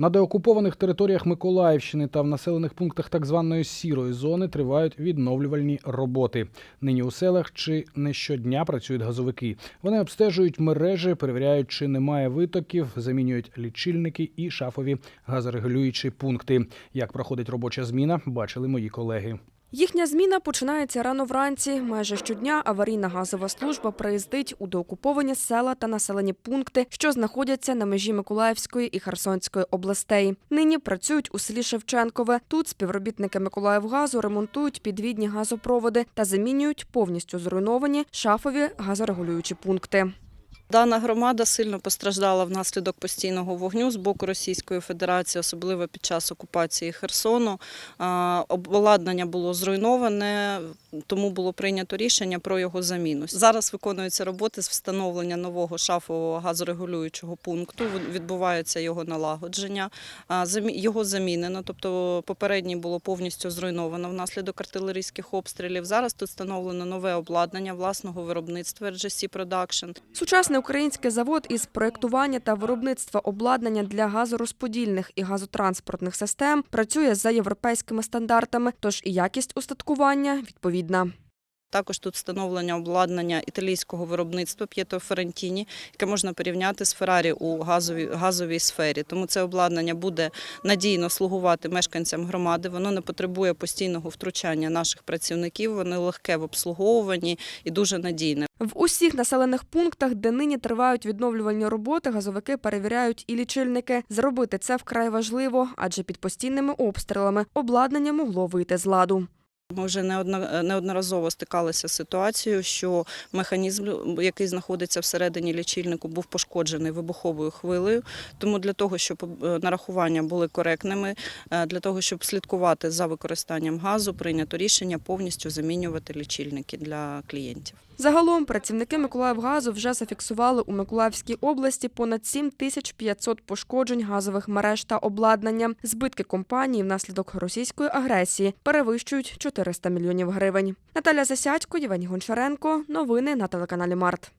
На деокупованих територіях Миколаївщини та в населених пунктах так званої сірої зони тривають відновлювальні роботи. Нині у селах чи не щодня працюють газовики. Вони обстежують мережі, перевіряють, чи немає витоків, замінюють лічильники і шафові газорегулюючі пункти. Як проходить робоча зміна, бачили мої колеги. Їхня зміна починається рано вранці. Майже щодня аварійна газова служба приїздить у деокуповані села та населені пункти, що знаходяться на межі Миколаївської і Херсонської областей. Нині працюють у селі Шевченкове. Тут співробітники Миколаївгазу ремонтують підвідні газопроводи та замінюють повністю зруйновані шафові газорегулюючі пункти. Дана громада сильно постраждала внаслідок постійного вогню з боку Російської Федерації, особливо під час окупації Херсону. Обладнання було зруйноване, тому було прийнято рішення про його заміну. Зараз виконуються роботи з встановлення нового шафового газорегулюючого пункту. Відбувається його налагодження. Його замінено, тобто попередній було повністю зруйновано внаслідок артилерійських обстрілів. Зараз тут встановлено нове обладнання власного виробництва RGC Production. Сучасний український завод із проєктування та виробництва обладнання для газорозподільних і газотранспортних систем працює за європейськими стандартами, тож і якість устаткування відповідна. Також тут встановлення обладнання італійського виробництва П'єто Ферентіні, яке можна порівняти з Феррарі у газовій, газовій сфері. Тому це обладнання буде надійно слугувати мешканцям громади. Воно не потребує постійного втручання наших працівників. Воно легке в обслуговуванні і дуже надійне. В усіх населених пунктах, де нині тривають відновлювальні роботи, газовики перевіряють і лічильники. Зробити це вкрай важливо, адже під постійними обстрілами обладнання могло вийти з ладу. Ми вже неодно- неодноразово стикалися з ситуацією, що механізм, який знаходиться всередині лічильнику, був пошкоджений вибуховою хвилею. Тому для того, щоб е, нарахування були коректними, е, для того, щоб слідкувати за використанням газу, прийнято рішення повністю замінювати лічильники для клієнтів. Загалом працівники Миколаївгазу вже зафіксували у Миколаївській області понад 7500 пошкоджень газових мереж та обладнання. Збитки компанії внаслідок російської агресії перевищують 400 мільйонів гривень. Наталя Засядько, Євгеній Гончаренко. Новини на телеканалі Март.